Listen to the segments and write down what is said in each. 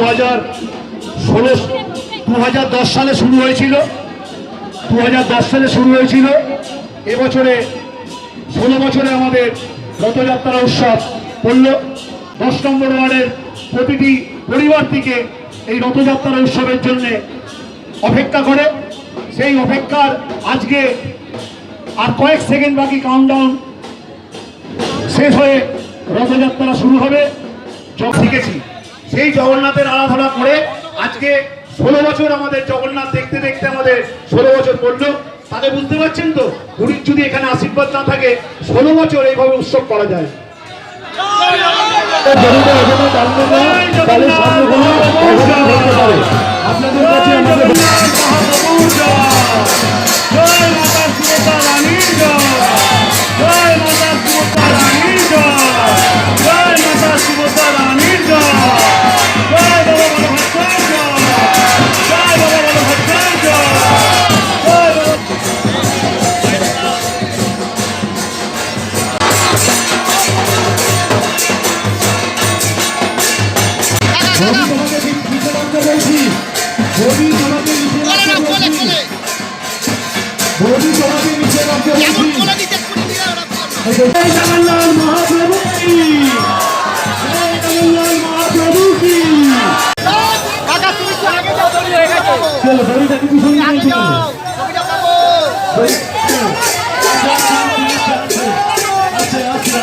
দু হাজার সালে শুরু হয়েছিল। দু হাজার দশ সালে শুরু হয়েছিল। এবছরে ষোলো বছরে আমাদের রথযাত্রা উৎসব পড়ল। দশ নম্বর ওয়ার্ডের প্রতিটি পরিবার থেকে এই রথযাত্রা উৎসবের জন্য অপেক্ষা করে। সেই অপেক্ষার আজকে আর কয়েক সেকেন্ড বাকি কাউন্টডাউন শেষ হয়ে রথযাত্রা শুরু হবে। যোগ শিখেছি সেই জগন্নাথের আরাধনা করে আজকে ষোলো বছর আমাদের জগন্নাথ দেখতে দেখতে আমাদের ষোলো বছর পড়ল। তাহলে বুঝতে পারছেন তো? পুরীর যদি এখানে আশীর্বাদ না থাকে, ষোলো বছর এইভাবে উৎসব করা যায়। আপনাদের কাছে আমাদের বৌদি তোমাকে নিচে কোলে বলছি বৌদি তোমাকে নিচে এমন বলছি জগন্নাথ মহাপ্রভু কি? জগন্নাথ মহাপ্রভু কি? কাকা তুমি তো আগে যাও দড়ি হয়ে গেছে। চলো দড়িটা কি পিছনে নিয়ে চলো। দড়ি- আচ্ছা, আচ্ছা,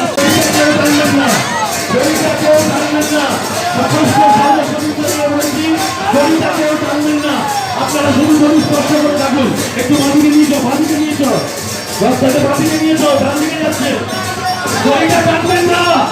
আপনারা একটু বাদিকে নিয়ে যাও, বাদিকে নিয়ে যাও। রাস্তাতে বাদিকে নিয়ে যাও, ডান দিকে যাচ্ছে। গাড়িটা টানবেন না।